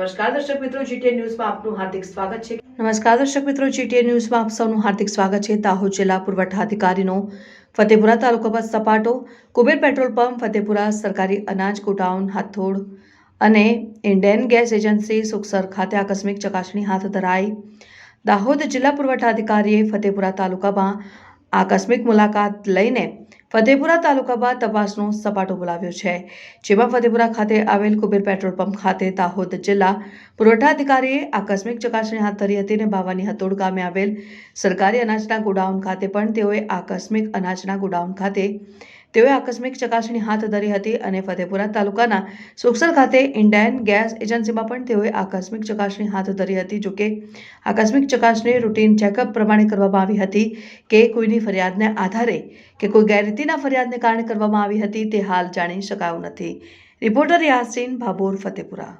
નમસ્કાર, દર્શક મિત્રો જીટીએ ન્યૂઝમાં આપનું હાર્દિક સ્વાગત છે. નમસ્કાર, દર્શક મિત્રો જીટીએ ન્યૂઝમાં આપ સૌનું હાર્દિક સ્વાગત છે. દાહોદ જિલ્લા પુરવઠા અધિકારીનો ફતેપુરા તાલુકા પર સપાટો, કુબેર પેટ્રોલ પંપ, ફતેપુરા સરકારી અનાજ ગોડાઉન, હાથોડ અને ઇન્ડિયન ગેસ એજન્સી, સુખસર ખાતે આકસ્મિક ચકાસણી હાથ ધરાઈ. દાહોદ જિલ્લા પુરવઠા અધિકારીએ ફતેપુરા તાલુકામાં આકસ્મિક મુલાકાત લઈને ફતેપુરા તાલુકા બાદ તપાસનો સપાટો બોલાવ્યો છે, જેમાં ફતેપુરા ખાતે આવેલ કુબેર પેટ્રોલ પંપ ખાતે દાહોદ જિલ્લા પુરવઠા અધિકારીએ આકસ્મિક ચકાસણી હાથ ધરી હતી અને બાવાની હતોડ ગામે આવેલ સરકારી અનાજના ગોડાઉન ખાતે પણ તેઓએ આકસ્મિક અનાજના ગોડાઉન ખાતે તેઓએ આકસ્મિક ચકાસણી હાથ ધરી હતી અને ફતેપુરા તાલુકાના સુખસર ખાતે ઇન્ડિયન ગેસ એજન્સીમાં પણ તેઓએ આકસ્મિક ચકાસણી હાથ ધરી હતી. જોકે આકસ્મિક ચકાસણી રૂટીન ચેકઅપ પ્રમાણે કરવામાં આવી હતી કે કોઈની ફરિયાદને આધારે કે કોઈ ગેરરીતિના ફરિયાદને કારણે કરવામાં આવી હતી તે હાલ જાણી શકાયું નથી. રિપોર્ટર યાસીન ભાભોર, ફતેપુરા.